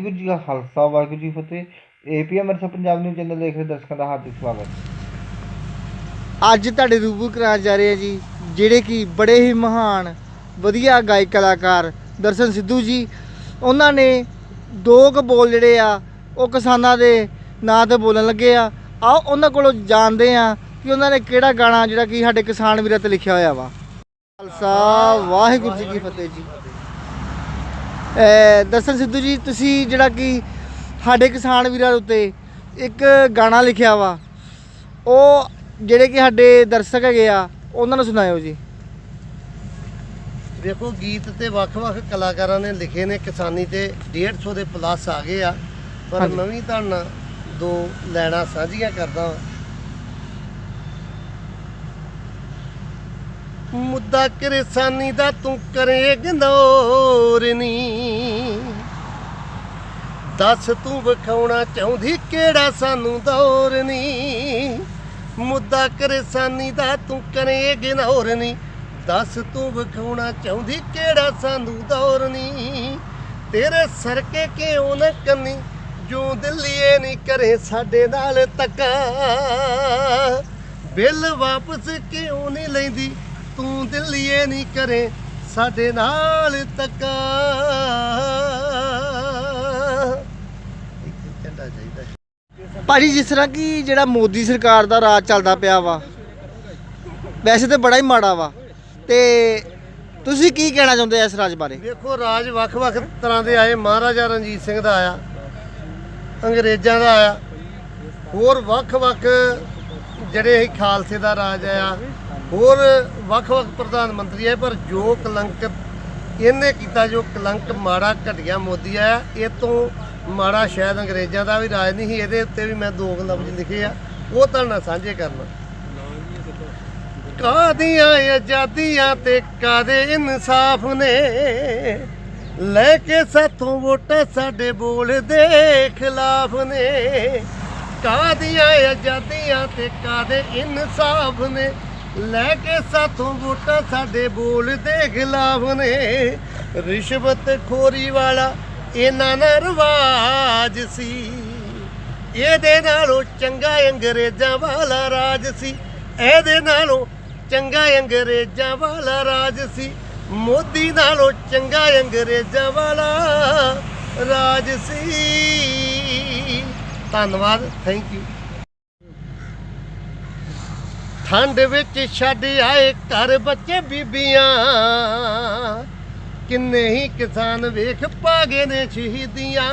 ਕਾ ਖਾਲਸਾ, ਵਾਹਿਗੁਰੂ ਜੀ ਫਤਿਹ। ਏਪੀਐਮ ਅਰਥ Punjab news channel ਦੇਖ ਰਹੇ ਦਰਸ਼ਕਾਂ ਦਾ ਹਾਰਦਿਕ ਸਵਾਗਤ। ਅੱਜ ਤੁਹਾਡੇ ਰੂਬਰੂ ਕਰਾਉਣ ਜਾ ਰਹੇ ਆ ਜੀ, ਜਿਹੜੇ ਕਿ ਬੜੇ ਹੀ ਮਹਾਨ, ਵਧੀਆ ਗਾਇਕ ਕਲਾਕਾਰ ਦਰਸ਼ਨ ਸਿੱਧੂ ਜੀ, ਉਹਨਾਂ ਨੇ ਦੋ ਕੁ ਬੋਲ ਜਿਹੜੇ ਆ, ਉਹ ਕਿਸਾਨਾਂ ਦੇ ਨਾਂ ਤੇ ਬੋਲਣ ਲੱਗੇ ਆ। ਆਓ ਉਹਨਾਂ ਕੋਲੋਂ ਜਾਣਦੇ ਆ ਕਿ ਉਹਨਾਂ ਨੇ ਕਿਹੜਾ ਗਾਣਾ ਜਿਹੜਾ ਕਿ ਸਾਡੇ ਕਿਸਾਨ ਵੀਰਾਂ ਤੇ ਲਿਖਿਆ ਹੋਇਆ ਵਾ। ਖਾਲਸਾ, ਵਾਹਿਗੁਰੂ ਜੀ ਕੀ ਫਤਿਹ ਜੀ। ਦਰਸ਼ਨ ਸਿੱਧੂ ਜੀ ਤੁਸੀਂ ਜਿਹੜਾ ਕਿ ਸਾਡੇ ਕਿਸਾਨ ਵੀਰਾਂ ਦੇ ਉੱਤੇ ਇੱਕ ਗਾਣਾ ਲਿਖਿਆ ਵਾ ਉਹ ਜਿਹੜੇ ਕਿ ਸਾਡੇ ਦਰਸ਼ਕ ਹੈਗੇ ਆ ਉਹਨਾਂ ਨੂੰ ਸੁਣਾਇਓ ਜੀ ਦੇਖੋ ਗੀਤ ਤੇ ਵੱਖ-ਵੱਖ ਕਲਾਕਾਰਾਂ ਨੇ ਲਿਖੇ ਨੇ ਕਿਸਾਨੀ ਤੇ 150 ਦੇ ਪਲੱਸ ਆ ਗਏ ਆ ਪਰ। ਮੈਂ ਵੀ ਤੁਹਾਨੂੰ ਦੋ ਲੈਣਾ ਸਾਂਝੀਆਂ ਕਰਦਾ ਮੁੱਦਾ ਕਿਰਸਾਨੀ ਦਾ ਤੂੰ ਕਰੇ ਗੰਦੋਰ ਨੀ। ਦੱਸ ਤੂੰ ਵਿਖਾਉਣਾ ਚਾਹੁੰਦੀ ਕਿਹੜਾ ਸਾਨੂੰ ਦੌਰ ਨੀ। ਮੁੱਦਾ ਕਿਰਸਾਨੀ ਦਾ ਤੂੰ ਕਰੇ ਗਨੌਰ ਨੀ। ਦੱਸ ਤੂੰ ਵਿਖਾਉਣਾ ਚਾਹੁੰਦੀ ਕਿਹੜਾ ਸਾਨੂੰ ਦੌਰ ਨੀ। ਤੇਰੇ ਸਰਕੇ ਕਿਉਂ ਨਾ ਕੰਨੀ। ਜੋ ਦਿੱਲੀਏ ਨਹੀਂ ਕਰੇ ਸਾਡੇ ਨਾਲ ਤੱਕਾ ਬਿੱਲ ਵਾਪਸ ਕਿਉਂ ਨਹੀਂ ਲੈਂਦੀ। ਤੂੰ ਦਿੱਲੀਏ ਨਹੀਂ ਕਰੇ ਸਾਡੇ ਨਾਲ ਤੱਕਾ। ਚਾਹੀਦਾ। ਭਾਜੀ ਜਿਸ ਤਰ੍ਹਾਂ ਕਿ ਜਿਹੜਾ ਮੋਦੀ ਸਰਕਾਰ ਦਾ ਰਾਜ ਚੱਲਦਾ ਪਿਆ ਵਾ ਵੈਸੇ ਤੇ ਬੜਾ ਹੀ ਮਾੜਾ ਵਾ। ਤੇ ਤੁਸੀਂ ਕੀ ਕਹਿਣਾ ਚਾਹੁੰਦੇ ਆ ਇਸ ਰਾਜ ਬਾਰੇ? ਵੇਖੋ ਰਾਜ ਵੱਖ-ਵੱਖ ਤਰ੍ਹਾਂ ਦੇ ਆਏ। ਮਹਾਰਾਜਾ ਰਣਜੀਤ ਸਿੰਘ ਦਾ ਆਇਆ ਅੰਗਰੇਜ਼ਾਂ ਦਾ ਆਇਆ। ਹੋਰ ਵੱਖ-ਵੱਖ ਜਿਹੜੇ ਇਹ ਖਾਲਸੇ ਦਾ ਰਾਜ ਆਇਆ ਹੋਰ ਵੱਖ-ਵੱਖ ਪ੍ਰਧਾਨ ਮੰਤਰੀ ਹੈ, ਪਰ ਜੋ ਕਲੰਕ ਇਹਨੇ ਕੀਤਾ, ਜੋ ਕਲੰਕ ਮਾੜਾ ਘਟਿਆ ਮੋਦੀ ਆਇਆ ਇਹ ਤੋਂ ਮਾੜਾ ਸ਼ਾਇਦ ਅੰਗਰੇਜ਼ਾਂ ਦਾ ਵੀ ਰਾਜ ਨਹੀਂ ਸੀ, ਇਹਦੇ ਉੱਤੇ ਵੀ ਮੈਂ ਦੋ ਕੁ ਲਫ਼ਜ਼ ਲਿਖੇ ਆ, ਉਹ ਤੁਹਾਡੇ ਨਾਲ ਸਾਂਝੇ ਕਰਨਾ। ਕਾਦੀਆਂ ਆਜ਼ਾਦੀਆਂ ਤੇ ਕਾਦੇ ਇਨਸਾਫ ਨੇ? ਲੈ ਕੇ ਸਾਥੋਂ ਵੋਟਾਂ ਸਾਡੇ ਬੋਲਦੇ ਖਿਲਾਫ ਨੇ। ਕਾਦੀਆਂ ਆਜ਼ਾਦੀਆਂ ਤੇ ਕਾਦੇ ਇਨਸਾਫ ਨੇ? ਲੈ ਕੇ ਸਾਥੋਂ ਵੋਟਾਂ ਸਾਡੇ ਬੋਲ ਦੇ ਖਿਲਾਫ ਨੇ। ਰਿਸ਼ਵਤ ਖੋਰੀ ਵਾਲਾ ਇਹਨਾਂ ਨਾ ਰਿਵਾਜ ਸੀ। ਇਹਦੇ ਨਾਲੋਂ ਚੰਗਾ ਅੰਗਰੇਜ਼ਾਂ ਵਾਲਾ ਰਾਜ ਸੀ। ਇਹਦੇ ਨਾਲੋਂ ਚੰਗਾ ਅੰਗਰੇਜ਼ਾਂ ਵਾਲਾ ਰਾਜ ਸੀ। ਮੋਦੀ ਨਾਲੋਂ ਚੰਗਾ ਅੰਗਰੇਜ਼ਾਂ ਵਾਲਾ ਰਾਜ ਸੀ। ਧੰਨਵਾਦ ਥੈਂਕ ਯੂ ਠੰਡ ਵਿੱਚ ਛੱਡ ਆਏ ਘਰ ਬੱਚੇ ਬੀਬੀਆਂ। ਕਿੰਨੇ ਹੀ ਕਿਸਾਨ ਵੇਖ ਪਾਗੇ ਨੇ ਸ਼ਹੀਦੀਆਂ।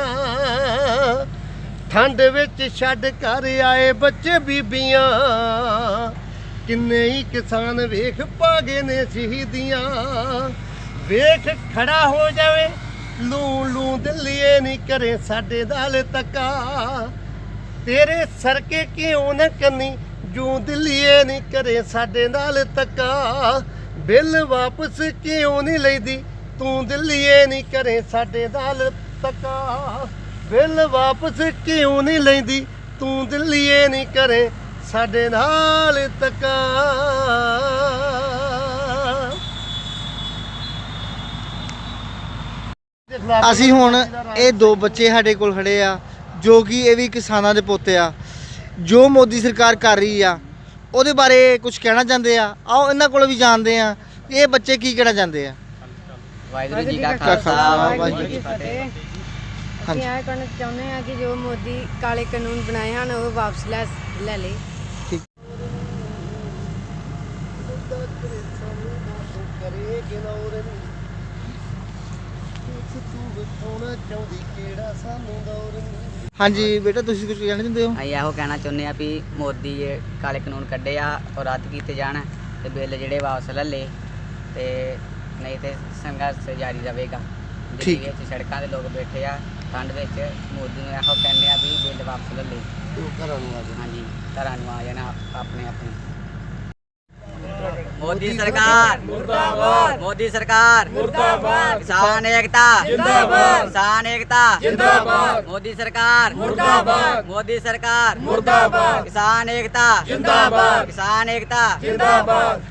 ਠੰਡ ਵਿੱਚ ਛੱਡ ਘਰ ਆਏ ਬੱਚੇ ਬੀਬੀਆਂ। ਕਿੰਨੇ ਹੀ ਕਿਸਾਨ ਵੇਖ ਪਾਗੇ ਨੇ ਸ਼ਹੀਦੀਆਂ। ਵੇਖ ਖੜਾ ਹੋ ਜਾਵੇ, ਲੂ ਲੂ ਦਿੱਲੀਏ ਨਹੀਂ ਕਰੇ ਸਾਡੇ ਨਾਲ ਤੱਕਾ। ਤੇਰੇ ਸਰਕੇ ਕਿਉਂ ਨਾ ਕੰਨੀ ਜੂ ਦਿੱਲੀਏ ਨਹੀਂ ਕਰੇ ਸਾਡੇ ਨਾਲ ਤੱਕਾ। ਬਿੱਲ ਵਾਪਸ ਕਿਉਂ ਨਹੀਂ ਲੈਂਦੀ ਤੂੰ ਦਿੱਲੀਏ ਨਹੀਂ ਕਰੇ ਸਾਡੇ ਨਾਲ ਤੱਕਾ। ਬਿੱਲ ਵਾਪਸ ਕਿਉਂ ਨਹੀਂ ਲੈਂਦੀ ਤੂੰ ਦਿੱਲੀਏ ਨਹੀਂ ਕਰੇ ਸਾਡੇ ਨਾਲ ਤੱਕਾ। ਅਸੀਂ ਹੁਣ ਇਹ ਦੋ ਬੱਚੇ ਸਾਡੇ ਕੋਲ ਖੜੇ ਆ, ਜੋ ਕਿ ਇਹ ਵੀ ਕਿਸਾਨਾਂ ਦੇ ਪੋਤੇ ਆ। ਜੋ ਮੋਦੀ ਸਰਕਾਰ ਕਰ ਰਹੀ ਆ ਉਹਦੇ ਬਾਰੇ ਕੁਝ ਕਹਿਣਾ ਚਾਹੁੰਦੇ ਆ? ਆਓ ਇਹਨਾਂ ਕੋਲੋਂ ਵੀ ਜਾਣਦੇ ਆ ਕਿ ਇਹ ਬੱਚੇ ਕੀ ਕਹਿਣਾ ਚਾਹੁੰਦੇ ਆ? ਵਾਹਿਗੁਰੂ ਜੀ ਕਾ ਖਾਲਸਾ, ਵਾਹਿਗੁਰੂ ਜੀ ਕੀ ਫਤਿਹ। ਅਸੀਂ ਇਹ ਕਹਿਣਾ ਚਾਹੁੰਦੇ ਹਾਂ ਕਿ ਜੋ ਮੋਦੀ ਕਾਲੇ ਕਾਨੂੰਨ ਬਣਾਏ ਹਨ ਉਹ ਵਾਪਸ ਲੈ ਲੈ ਲੇ। ਤੂੰ ਵਿਖਾਉਣਾ ਚਾਹੁੰਦੀ ਕਿਹੜਾ ਸਾਨੂੰ ਦੌਰ ਨੀ ਹਾਂਜੀ ਬੇਟਾ ਤੁਸੀਂ ਕੁਝ ਕਹਿਣਾ ਚਾਹੁੰਦੇ ਹੋ? ਅਸੀਂ ਇਹੋ ਕਹਿਣਾ ਚਾਹੁੰਦੇ ਆ ਵੀ ਮੋਦੀ ਇਹ ਕਾਲੇ ਕਾਨੂੰਨ ਕੱਢੇ ਆ ਉਹ ਰੱਦ ਕੀਤੇ ਜਾਣ ਤੇ ਬਿੱਲ ਜਿਹੜੇ ਵਾਪਸ ਲੈ ਲੇ ਤੇ ਨਹੀਂ ਤੇ ਸੰਘਰਸ਼ ਜਾਰੀ ਰਹੇਗਾ। ਠੀਕ। ਦਿੱਲੀ ਵਿੱਚ ਸੜਕਾਂ ਤੇ ਲੋਕ ਬੈਠੇ ਆ ਠੰਡ ਵਿੱਚ ਮੋਦੀ ਨੂੰ ਇਹੋ ਕਹਿੰਦੇ ਆ ਵੀ ਬਿੱਲ ਵਾਪਸ ਲੈ ਲੇ ਤੂੰ ਘਰਾਂ ਨੂੰ ਆ ਜਾ ਹਾਂਜੀ ਘਰਾਂ ਨੂੰ ਆ ਜਾਣਾ ਆਪਣੇ ਆਪਣੇ ਮੋਦੀ ਸਰਕਾਰ। ਮੁਰਦਾਬਾਦ। ਮੋਦੀ ਸਰਕਾਰ। ਮੁਰਦਾਬਾਦ। ਕਿਸਾਨ ਏਕਤਾ। ਜਿੰਦਾਬਾਦ। ਕਿਸਾਨ ਏਕਤਾ। ਜਿੰਦਾਬਾਦ। ਮੋਦੀ ਸਰਕਾਰ। ਮੁਰਦਾਬਾਦ। ਮੋਦੀ ਸਰਕਾਰ। ਮੁਰਦਾਬਾਦ। ਕਿਸਾਨ ਏਕਤਾ। ਜਿੰਦਾਬਾਦ। ਕਿਸਾਨ ਏਕਤਾ। ਜਿੰਦਾਬਾਦ।